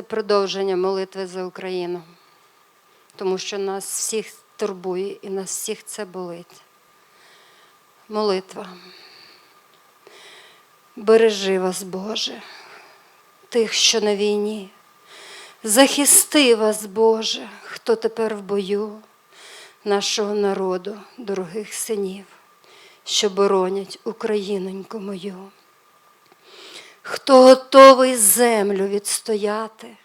продовження молитви за Україну, тому що нас всіх турбує і нас всіх це болить. Молитва. Бережи вас, Боже, тих, що на війні. Захисти вас, Боже, хто тепер в бою нашого народу, дорогих синів, що боронять Україноньку мою. Хто готовий землю відстояти,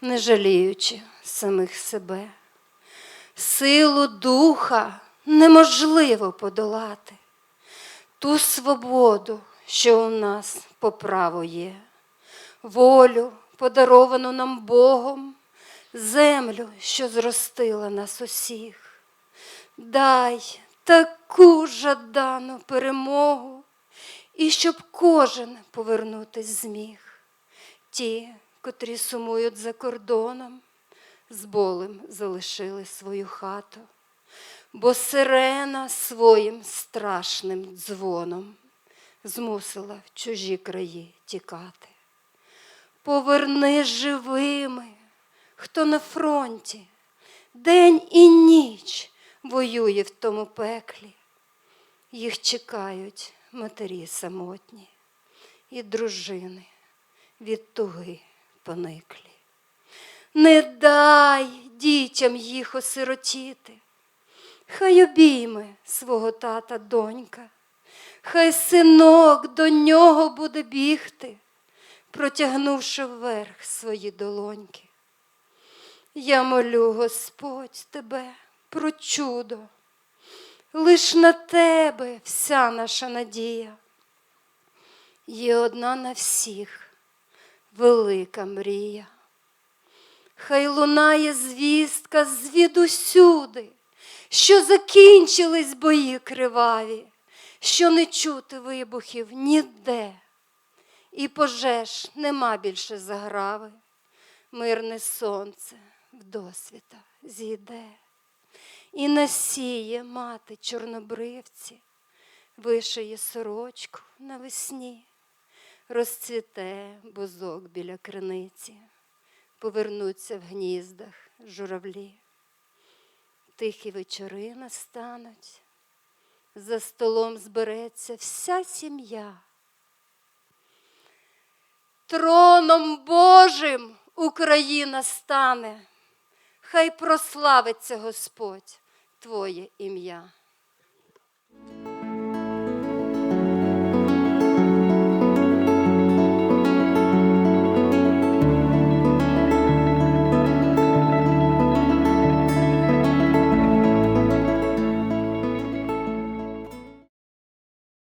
не жаліючи самих себе. Силу духа неможливо подолати, ту свободу, що у нас по праву є, волю, подаровану нам Богом, землю, що зростила нас усіх. Дай таку жадану перемогу, і щоб кожен повернутись зміг. Ті, котрі сумують за кордоном, з болем залишили свою хату, бо сирена своїм страшним дзвоном змусила в чужі краї тікати. Поверни живими, хто на фронті, день і ніч воює в тому пеклі. Їх чекають матері самотні і дружини від туги пониклі. Не дай дітям їх осиротіти, хай обійме свого тата донька, хай синок до нього буде бігти, протягнувши вверх свої долоньки. Я молю, Господь, тебе про чудо, лиш на тебе вся наша надія. Є одна на всіх велика мрія. Хай лунає звістка звідусюди, що закінчились бої криваві, що не чути вибухів ніде, і пожеж нема більше заграви, мирне сонце вдосвіта зійде, і насіє мати чорнобривці, вишиє сорочку навесні, розцвіте бузок біля криниці повернуться в гніздах журавлі. Тихі вечори настануть, за столом збереться вся сім'я. Троном Божим Україна стане, хай прославиться Господь Твоє ім'я.